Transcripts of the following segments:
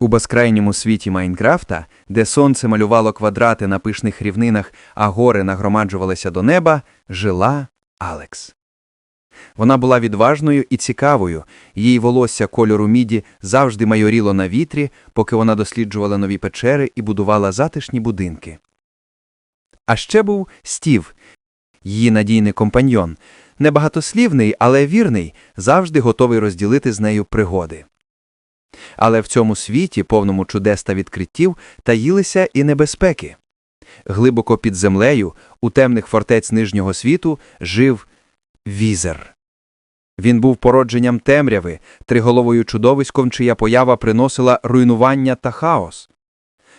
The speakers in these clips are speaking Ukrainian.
У безкрайньому світі Майнкрафта, де сонце малювало квадрати на пишних рівнинах, а гори нагромаджувалися до неба, жила Алекс. Вона була відважною і цікавою, її волосся кольору міді завжди майоріло на вітрі, поки вона досліджувала нові печери і будувала затишні будинки. А ще був Стів, її надійний компаньйон, небагатослівний, але вірний, завжди готовий розділити з нею пригоди. Але в цьому світі, повному чудес та відкриттів, таїлися і небезпеки. Глибоко під землею, у темних фортець нижнього світу, жив візер. Він був породженням темряви, триголовою чудовиськом, чия поява приносила руйнування та хаос.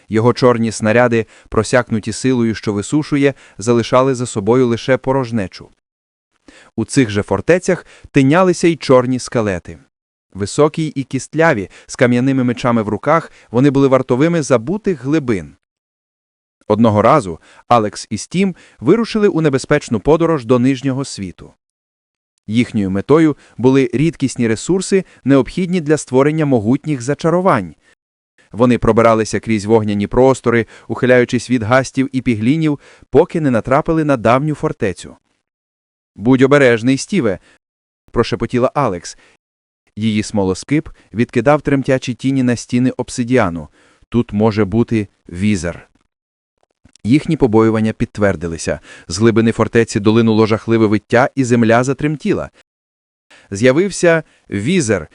Його чорні снаряди, просякнуті силою, що висушує, залишали за собою лише порожнечу. У цих же фортецях тинялися й чорні скелети. Високі і кістляві, з кам'яними мечами в руках, вони були вартовими забутих глибин. Одного разу Алекс і Стім вирушили у небезпечну подорож до нижнього світу. Їхньою метою були рідкісні ресурси, необхідні для створення могутніх зачарувань. Вони пробиралися крізь вогняні простори, ухиляючись від гастів і піглінів, поки не натрапили на давню фортецю. Будь обережний, Стіве, прошепотіла Алекс. Її смолоскип відкидав тремтячі тіні на стіни обсидіану. Тут може бути візер. Їхні побоювання підтвердилися. З глибини фортеці долинуло жахливе виття, і земля затремтіла. З'явився візер.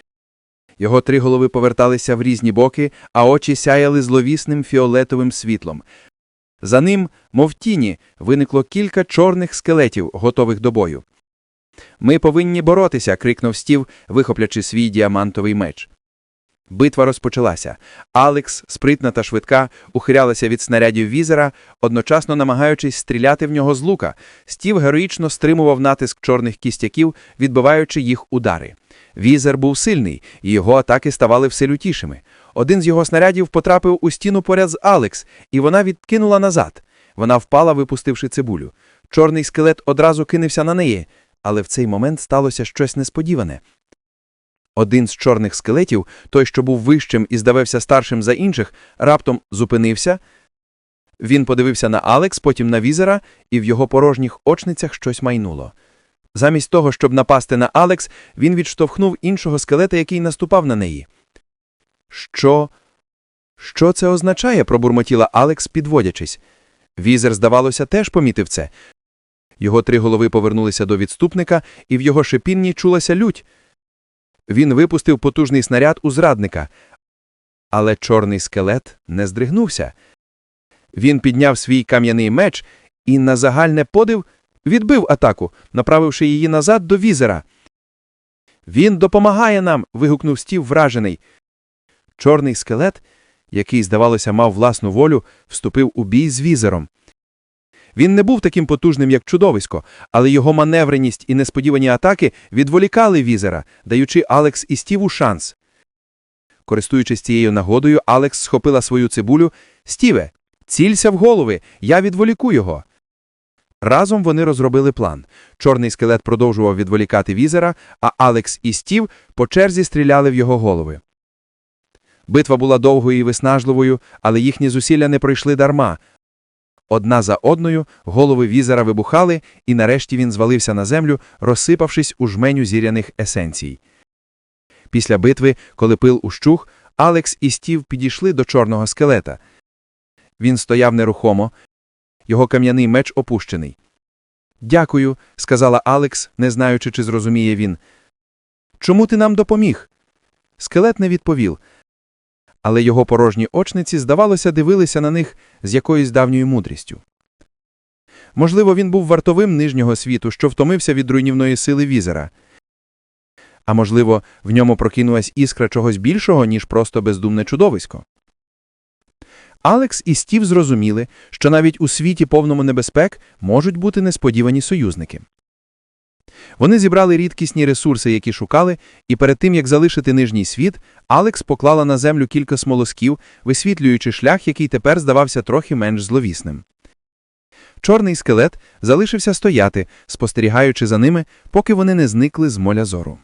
Його три голови поверталися в різні боки, а очі сяяли зловісним фіолетовим світлом. За ним, мов тіні, виникло кілька чорних скелетів, готових до бою. Ми повинні боротися. крикнув стів, вихоплячи свій діамантовий меч. Битва розпочалася. Алекс, спритна та швидка, ухилялася від снарядів візера, одночасно намагаючись стріляти в нього з лука. Стів героїчно стримував натиск чорних кістяків, відбиваючи їх удари. Візер був сильний, і його атаки ставали все лютішими. Один з його снарядів потрапив у стіну поряд з Алекс, і вона відкинула назад. Вона впала, випустивши цибулю. Чорний скелет одразу кинувся на неї, але в цей момент сталося щось несподіване. Один з чорних скелетів, той, що був вищим і здавався старшим за інших, раптом зупинився. Він подивився на Алекс, потім на візера, і в його порожніх очницях щось майнуло. Замість того, щоб напасти на Алекс, він відштовхнув іншого скелета, який наступав на неї. Що? Що це означає? пробурмотіла Алекс, підводячись. Візер, здавалося, теж помітив це. Його три голови повернулися до відступника, і в його шипінні чулася лють. Він випустив потужний снаряд у зрадника. Але чорний скелет не здригнувся. Він підняв свій кам'яний меч і на загальне подив відбив атаку, направивши її назад до візера. Він допомагає нам. вигукнув стів вражений. Чорний скелет, який, здавалося, мав власну волю, вступив у бій з візером. Він не був таким потужним, як чудовисько, але його маневреність і несподівані атаки відволікали візера, даючи Алекс і Стіву шанс. Користуючись цією нагодою, Алекс схопила свою цибулю. Стіве, цілься в голови, я відволіку його. Разом вони розробили план. Чорний скелет продовжував відволікати візера, а Алекс і Стів по черзі стріляли в його голови. Битва була довгою і виснажливою, але їхні зусилля не пройшли дарма. Одна за одною голови візера вибухали, і нарешті він звалився на землю, розсипавшись у жменю зіряних есенцій. Після битви, коли пил ущух, Алекс і Стів підійшли до чорного скелета. Він стояв нерухомо, його кам'яний меч опущений. Дякую, сказала Алекс, не знаючи, чи зрозуміє він. Чому ти нам допоміг? Скелет не відповів але його порожні очниці, здавалося, дивилися на них з якоюсь давньою мудрістю. Можливо, він був вартовим нижнього світу, що втомився від руйнівної сили візера. А можливо, в ньому прокинулась іскра чогось більшого, ніж просто бездумне чудовисько. Алекс і Стів зрозуміли, що навіть у світі повному небезпек можуть бути несподівані союзники. Вони зібрали рідкісні ресурси, які шукали, і перед тим, як залишити нижній світ, Алекс поклала на землю кілька смолосків, висвітлюючи шлях, який тепер здавався трохи менш зловісним. Чорний скелет залишився стояти, спостерігаючи за ними, поки вони не зникли з моля зору.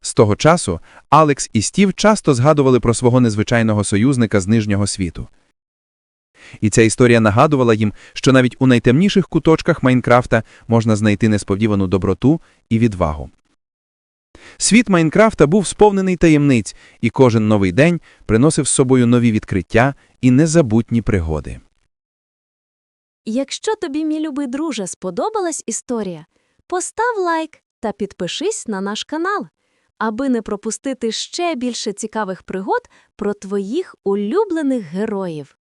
З того часу Алекс і Стів часто згадували про свого незвичайного союзника з нижнього світу. І ця історія нагадувала їм, що навіть у найтемніших куточках Майнкрафта можна знайти несподівану доброту і відвагу. Світ Майнкрафта був сповнений таємниць, і кожен новий день приносив з собою нові відкриття і незабутні пригоди. Якщо тобі, мій любий друже, сподобалась історія, постав лайк та підпишись на наш канал, аби не пропустити ще більше цікавих пригод про твоїх улюблених героїв.